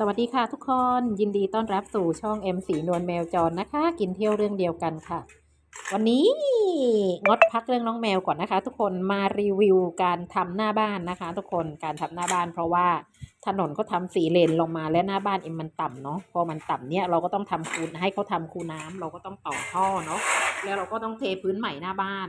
สวัสดีค่ะทุกคนยินดีต้อนรับสู่ช่อง M สีนวลแมวจรนะคะ กินเที่ยวเรื่องเดียวกันค่ะ วันนี้งดพักเรื่องน้องแมวก่อนนะคะ ทุกคนมารีวิวการทำหน้าบ้านนะคะ ทุกคนการทำหน้าบ้าน เพราะว่าถนนก็ทำสีเลนลงมาและหน้าบ้านเอ็มมันต่ำเนาะพอมันต่ำเนี่ยเราก็ต้องทำคูให้เขาทำคูน้ำเราก็ต้องต่อท่อเนาะแล้วเราก็ต้องเทพื้นใหม่หน้าบ้าน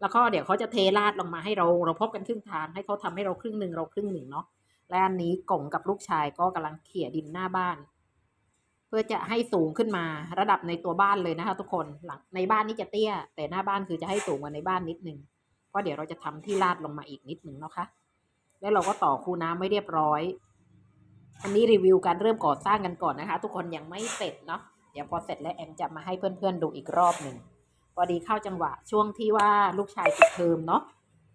แล้วก็เดี๋ยวเขาจะเทราดลงมาให้เราเราพบกันครึ่งทางให้เขาทำให้เราครึ่งหนึ่งเราครึ่งหนึ่งเนาะ และอันนี้กงกับลูกชายก็กำลังเขี่ยดินหน้าบ้าน เพื่อจะให้สูงขึ้นมาระดับในตัวบ้านเลยนะคะ ทุกคนหลังในบ้านนี่จะเตี้ย แต่หน้าบ้านคือจะให้สูงกว่าในบ้านนิดนึงเพราะเดี๋ยวเราจะทำที่ลาดลงมาอีกนิดนึงนะคะ แล้วเราก็ต่อคูน้ำไม่เรียบร้อยอันนี้รีวิวการเริ่มก่อสร้างกันก่อนนะคะ ทุกคนยังไม่เสร็จเนาะเดี๋ยวพอเสร็จแล้วแอมจะมาให้เพื่อนๆดูอีกรอบหนึ่งพอดีเข้าจังหวะช่วงที่ว่าลูกชายปิดเทอมเนาะ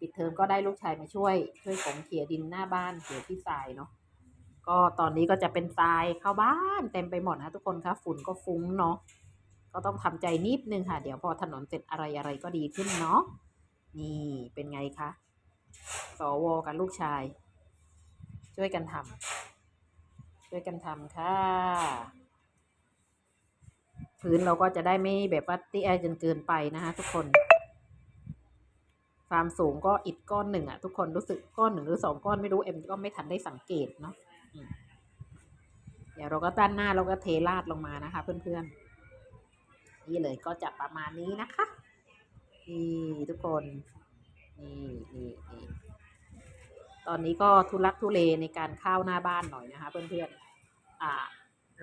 ปิดเทอมก็ได้ลูกชายมาช่วย ช่วยผมเขี่ยดินหน้าบ้านเขี่ยที่ทรายเนาะก็ตอนนี้ก็จะเป็นทรายเข้าบ้านเต็มไปหมดนะทุกคนคะฝุ่นก็ฟุ้งเนาะก็ต้องทำใจนิดนึงค่ะ เดี๋ยวพอถนนเสร็จอะไรอะไรก็ดีขึ้นเนาะนี่เป็นไงคะสวกับลูกชาย ช่วยกันทำช่วยกันทำค่ะพื้นเราก็จะได้ไม่แบบว่าเตี้ยจนเกินไปนะคะทุกคน ความสูงก็อิดก้อนหนึ่งอะทุกคนรู้สึกก้อนหนึ่งหรือสองก้อนไม่รู้เอ็มก็ไม่ทันได้สังเกตเนาะเดี๋ยวเราก็ด้านหน้าเราก็เทราดลงมานะคะ เพื่อนๆ นี่เลยก็จะประมาณนี้นะคะนี่ทุกคนนี่นี่นี่ตอนนี้ก็ทุลักทุเลในการเข้าหน้าบ้านหน่อยนะคะ เพื่อนๆอ่า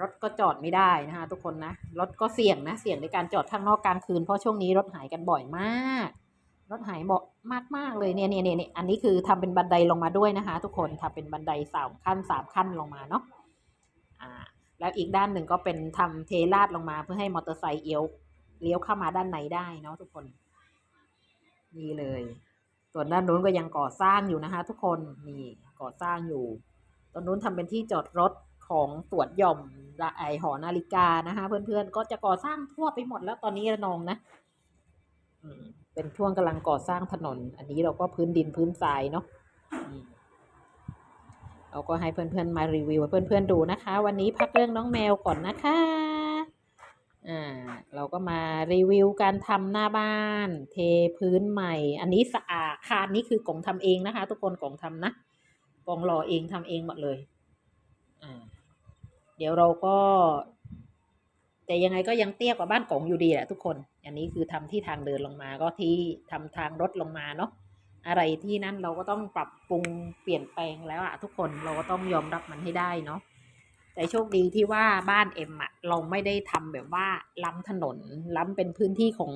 รถก็จอดไม่ได้นะคะ ทุกคนนะรถก็เสี่ยงนะเสี่ยงในการจอดข้างนอกกลางคืนเพราะช่วงนี้รถหายกันบ่อยมาก รถหายเบาะมากๆเลยเนี่ยเนี่ยเนี่ยอันนี้คือทำเป็นบันไดลงมาด้วยนะคะ ทุกคนทำเป็นบันไดสามขั้นสามขั้นลงมาเนาะอ่าแล้วอีกด้านหนึ่งก็เป็นทำเทราดลงมาเพื่อให้มอเตอร์ไซค์เอี้ยวเลี้ยวเข้ามาด้านในได้เนาะทุกคน นี่เลย ส่วนด้านนู้นก็ยังก่อสร้างอยู่นะคะ ทุกคนนี่ก่อสร้างอยู่ตรงนู้นทำเป็นที่จอดรถของสวนหย่อมไอหอนาฬิกานะคะ เพื่อนๆก็จะก่อสร้างทั่วไปหมดแล้วตอนนี้ระนองนะอืม เป็นช่วงกำลังก่อสร้างถนน อันนี้เราก็พื้นดินพื้นทรายเนาะเราก็ให้เพื่อนๆมารีวิวเพื่อนๆดูนะคะ วันนี้พักเรื่องน้องแมวก่อนนะคะอ่าเราก็มารีวิวการทำหน้าบ้าน เทพื้นใหม่ อันนี้สะอาดคานนี้คือกล่องทำเองนะคะ ทุกคนกล่องทำนะกล่องรอเองทำเองหมดเลยอ่าเดี๋ยวเราก็ แต่ยังไงก็ยังเตี้ยกว่าบ้านกงอยู่ดีแหละทุกคน อันนี้คือทำที่ทางเดินลงมาก็ที่ทำทางรถลงมาเนาะอะไรที่นั่นเราก็ต้องปรับปรุงเปลี่ยนแปลงแล้วอะทุกคนเราก็ต้องยอมรับมันให้ได้เนาะแต่โชคดีที่ว่าบ้านเอ็มอะเราไม่ได้ทำแบบว่าล้ำถนน ล้ำเป็นพื้นที่ของ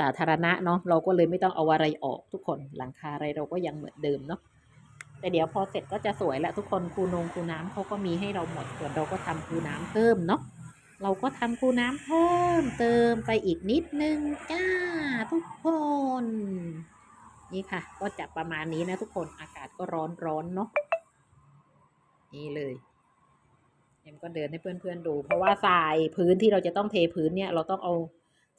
สาธารณะเนาะเราก็เลยไม่ต้องเอาอะไรออกทุกคนหลังคาอะไรเราก็ยังเหมือนเดิมเนาะแต่เดี๋ยวพอเสร็จก็จะสวยแหละทุกคนคูนงคูน้ำเขาก็มีให้เราหมดส่วนเราก็ทำคูน้ำเพิ่มเนาะ เราก็ทำคูน้ำเพิ่มเติมไปอีกนิดนึงจ้าทุกคน นี่ค่ะ ก็จะประมาณนี้นะทุกคนอากาศก็ร้อนร้อนเนาะนี่เลยเอ็มก็เดินให้เพื่อนๆดู เพราะว่าทรายพื้นที่เราจะต้องเทพื้นเนี่ยเราต้องเอา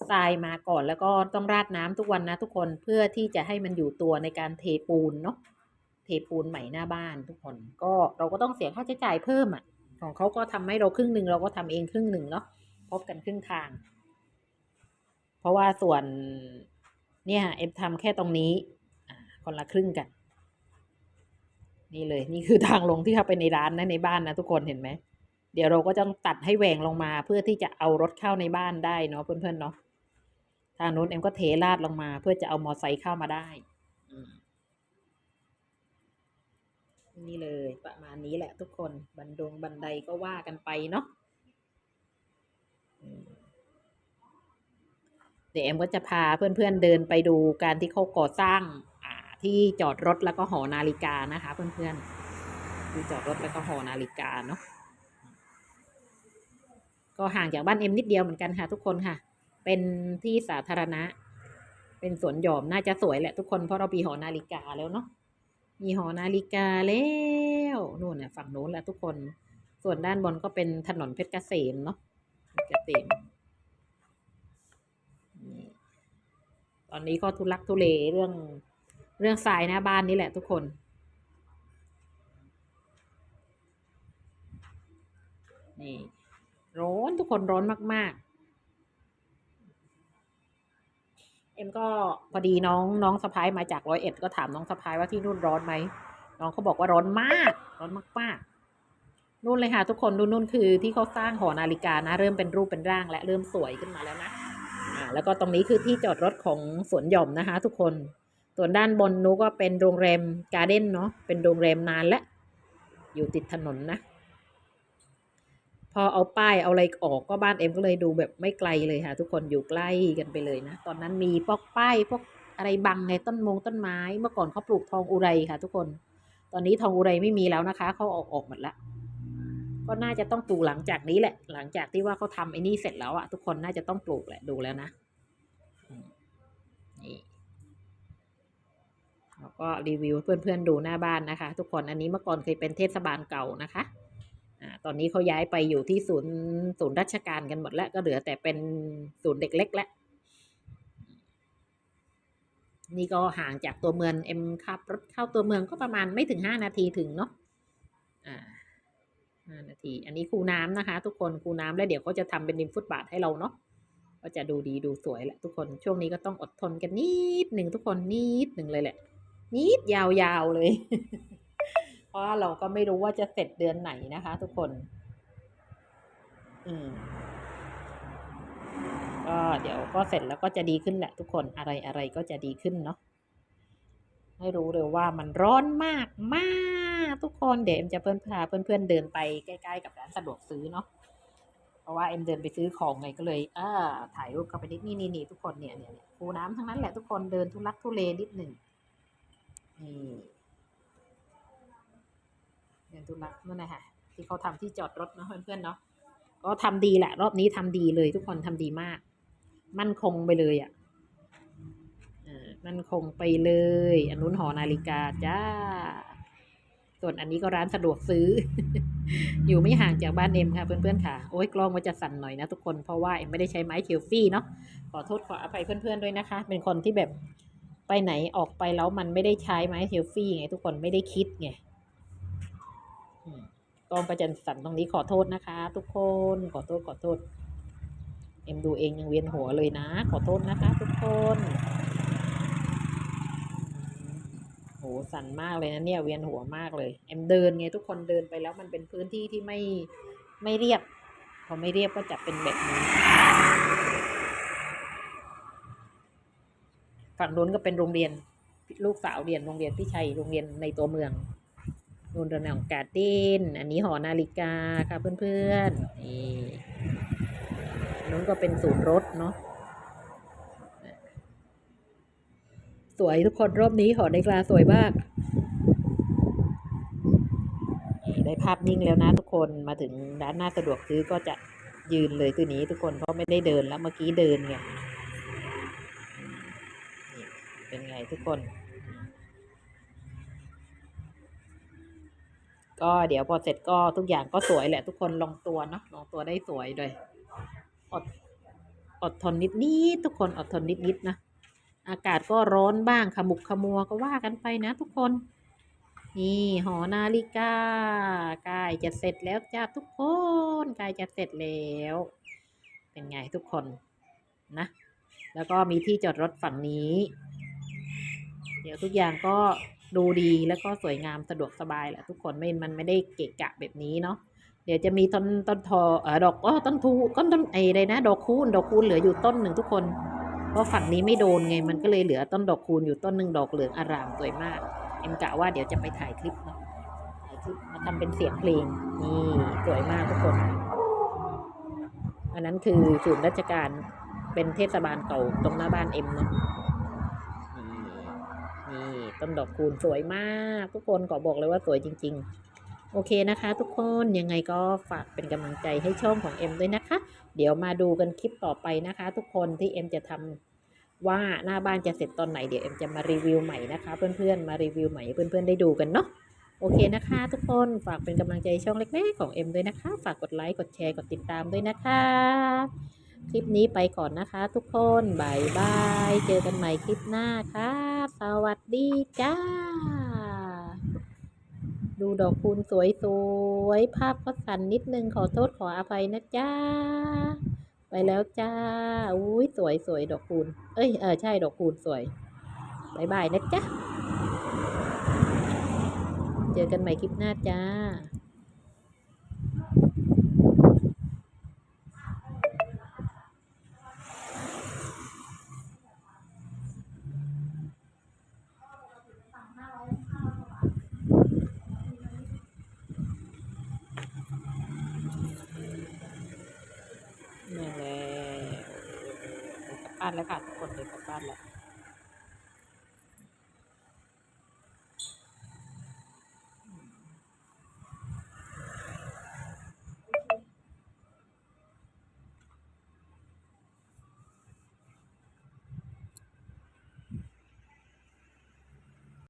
ทรายมาก่อนแล้วก็ต้องราดน้ำทุกวันนะทุกคนเพื่อที่จะให้มันอยู่ตัวในการเทปูนเนาะเทปูนใหม่หน้าบ้านทุกคนก็เราก็ต้องเสียค่าใช้จ่ายเพิ่มอะ ของเขาก็ทำให้เราครึ่งหนึ่งเราก็ทำเองครึ่งหนึ่งเนาะพบกันครึ่งทาง เพราะว่าส่วนเนี่ยเอ็มทำแค่ตรงนี้คนละครึ่งกัน นี่เลย นี่คือทางลงที่เข้าไปในร้านนะในบ้านนะทุกคนเห็นไหมเดี๋ยวเราก็ต้องตัดให้แหว่งลงมาเพื่อที่จะเอารถเข้าในบ้านได้เนาะเพื่อนๆเนาะทางนู้นเอ็มก็เทลาดลงมา เพื่อจะเอามอไซค์เข้ามาได้ อืม นี่เลยประมาณนี้แหละทุกคนบันดงบันไดก็ว่ากันไปเนาะเดี๋ยวแอมก็จะพาเพื่อนๆเดินไปดูการที่เขาก่อสร้างที่จอดรถแล้วก็หอนาฬิกานะคะ เพื่อนๆที่จอดรถแล้วก็หอนาฬิกาเนาะก็ห่างจากบ้านเอ็มนิดเดียวเหมือนกันค่ะ ทุกคนค่ะ เป็นที่สาธารณะ เป็นสวนหย่อมน่าจะสวยแหละทุกคนเพราะเรามีหอนาฬิกาแล้วเนาะ มีหอนาฬิกาแล้วนู่นน่ะฝั่งโน้นแหละทุกคน ส่วนด้านบนก็เป็นถนนเพชรเกษมเนาะเพชรเกษมตอนนี้ก็ทุลักทุเลเรื่องเรื่องทรายหน้าบ้านนี่แหละทุกคน นี่ร้อนทุกคนร้อนมาก ๆ อ็มก็พอดีน้องน้องสะพ้ายมาจากร้อยเอ็ดก็ถามน้องสะพ้ายว่าที่นู่นร้อนไหมน้องเขาบอกว่าร้อนมาก ร้อนมากๆนู่นเลยค่ะ ทุกคนดูนู่นคือที่เขาสร้างหอนาฬิกานะ เริ่มเป็นรูปเป็นร่าง และเริ่มสวยขึ้นมาแล้วนะอ่าแล้วก็ตรงนี้คือที่จอดรถของสวนหย่อมนะคะ ทุกคนส่วนด้านบนนู้ก็เป็นโรงแรมการ์เด้นเนาะเป็นโรงแรมนานและอยู่ติดถนนนะ พอเอาป้ายเอาอะไรออกก็บ้านเอ็มก็เลยดูแบบไม่ไกลเลยค่ะ ทุกคนอยู่ใกล้กันไปเลยนะตอนนั้นมีพวกป้ายพวกอะไรบังในต้นมงต้นไม้ เมื่อก่อนเขาปลูกทองอุไรค่ะ ทุกคน ตอนนี้ทองอุไรไม่มีแล้วนะคะเขาออกออกหมดละก็น่าจะต้องปลูกหลังจากนี้แหละ หลังจากที่ว่าเขาทำไอ้นี่เสร็จแล้วอะทุกคนน่าจะต้องปลูกแหละดูแล้วนะนี่แล้วก็รีวิวเพื่อนๆดูหน้าบ้านนะคะ ทุกคนอันนี้เมื่อก่อนเคยเป็นเทศบาลเก่านะคะ ตอนนี้เขาย้ายไปอยู่ที่ศูนย์ศูนย์ราชการกันหมดแล้ว ก็เหลือแต่เป็นศูนย์เด็กเล็กแล้วนี่ก็ห่างจากตัวเมืองเอ็มขับรถเข้าตัวเมืองก็ประมาณไม่ถึงห้านาทีถึงเนาะอ่าห้านาที อันนี้คูน้ำนะคะ ทุกคนคูน้ำแล้วเดี๋ยวเขาจะทำเป็นริมฟุตบาทให้เราเนาะก็จะดูดีดูสวยแหละทุกคนช่วงนี้ก็ต้องอดทนกันนิดหนึ่งทุกคนนิดหนึ่งเลยแหละ นิดยาวๆเลย เพราะเราก็ไม่รู้ว่าจะเสร็จเดือนไหนนะคะ ทุกคน อืมก็เดี๋ยวก็เสร็จแล้วก็จะดีขึ้นแหละทุกคนอะไรอะไรก็จะดีขึ้นเนาะให้รู้เลยว่ามันร้อนมากมากทุกคนเดี๋ยวเอ็มจะเพื่อนพาเพื่อนๆเดินไปใกล้ๆกับร้านสะดวกซื้อเนาะเพราะว่าเอ็มเดินไปซื้อของไงก็เลยอ่าถ่ายรูปเข้าไปนิดนี่นี่นี่ทุกคนเนี่ยเนี่ยคูน้ำทั้งนั้นแหละทุกคนเดินทุลักทุเลนิดหนึ่งนี่ เดินทุลักนั่นนะค่ะที่เขาทำที่จอดรถเนาะเพื่อนๆเนาะก็ทำดีแหละ รอบนี้ทำดีเลยทุกคนทำดีมาก มั่นคงไปเลยอะ่ะมั่นคงไปเลย อันนู้นหอนาฬิกาจ้า ส่วนอันนี้ก็ร้านสะดวกซื้อ อยู่ไม่ห่างจากบ้านเอ็มค่ะเพื่อนๆค่ะ โอ้ยกล้องมันจะสั่นหน่อยนะทุกคน เพราะว่าเอ็มไม่ได้ใช้ไม้เชลฟี่เนาะ ขอโทษขออภัยเพื่อนๆด้วยนะคะ เป็นคนที่แบบไปไหนออกไปแล้วมันไม่ได้ใช้ไม้เชลฟี่ไงทุกคนไม่ได้คิดไง กองประจันสันตรงนี้ขอโทษนะคะ ทุกคนขอโทษขอโทษ เอ็มดูเองยังเวียนหัวเลยนะ ขอโทษนะคะ ทุกคนโหสั่นมากเลยนะเนี่ยเวียนหัวมากเลย เอ็มเดินไงทุกคนเดินไปแล้วมันเป็นพื้นที่ที่ไม่ไม่เรียบพอไม่เรียบก็จะเป็นแบบนี้ฝั่งนู้นก็เป็นโรงเรียนลูกสาวเรียนโรงเรียนพี่ชัยโรงเรียนในตัวเมือง นูนเรือนองการ์เด้นอันนี้หอนาฬิกาค่ะเพื่อนๆนี่นู้นก็เป็นศูนย์รถเนาะสวยทุกคนรอบนี้หอนาฬิกาสวยมากได้ภาพนิ่งแล้วนะทุกคนมาถึงร้านหน้าสะดวกซื้อก็จะยืนเลยตัวนี้ทุกคนเพราะไม่ได้เดินแล้วเมื่อกี้เดินไงนี่เป็นไงทุกคน ก็เดี๋ยวพอเสร็จก็ทุกอย่างก็สวยแหละทุกคนลงตัวเนาะลงตัวได้สวยเลยอดอดทนนิดนิดทุกคนอดทนนิดนิดนะอากาศก็ร้อนบ้างขมุกขมัวก็ว่ากันไปนะทุกคน นี่หอนาฬิกากล้จะเสร็จแล้วจ้าทุกคนกล้จะเสร็จแล้ว เป็นไงทุกคนนะ แล้วก็มีที่จอดรถฝั่งนี้ เดี๋ยวทุกอย่างก็ ดูดีแล้วก็สวยงามสะดวกสบายแหละทุกคนไม่มันไม่ได้เกะกะแบบนี้เนาะเดี๋ยวจะมีต้นต้นทอเออดอกอ๋อต้นทูต้นต้นไอ้อะไรนะ ดอกคูณดอกคูณเหลืออยู่ต้นหนึ่งทุกคน เพราะฝั่งนี้ไม่โดนไงมันก็เลยเหลือต้นดอกคูณอยู่ต้นหนึ่งดอกเหลืองอารามสวยมาก เอ็มกะว่าเดี๋ยวจะไปถ่ายคลิปเนาะถ่ายคลิปมาทำเป็นเสียงเพลงนี่สวยมากทุกคนอันนั้นคือศูนย์ราชการเป็นเทศบาลเก่าตรงหน้าบ้านเอ็มเนาะ ต้นดอกคูณสวยมาก ทุกคนขอบอกเลยว่าสวยจริง ๆ โอเคนะคะ ทุกคนยังไงก็ฝากเป็นกำลังใจให้ช่องของเอ็มด้วยนะคะ เดี๋ยวมาดูกันคลิปต่อไปนะคะ ทุกคนที่เอ็มจะทำว่าหน้าบ้านจะเสร็จตอนไหนเดี๋ยวเอ็มจะมารีวิวใหม่นะคะ เพื่อนๆมารีวิวใหม่เพื่อนๆได้ดูกันเนาะโอเคนะคะ ทุกคนฝากเป็นกำลังใจช่องเล็กๆของเอ็มด้วยนะคะ ฝากกดไลค์กดแชร์กดติดตามด้วยนะคะ คลิปนี้ไปก่อนนะคะ ทุกคนบายบาย เจอกันใหม่คลิปหน้าค่ะ สวัสดีจ้า ดูดอกคูณสวยๆ ภาพก็สั่นนิดนึงขอโทษขออภัยนะจ้า ไปแล้วจ้า อุ้ยสวยสวยดอกคูณ เอ้ยเออใช่ดอกคูณสวยบายบายนะจ๊ะเจอกันใหม่คลิปหน้าจ้า นั่นแหละกลั บ้านแล้วค่ะทุกคนเลยกลับบ้านแล้ว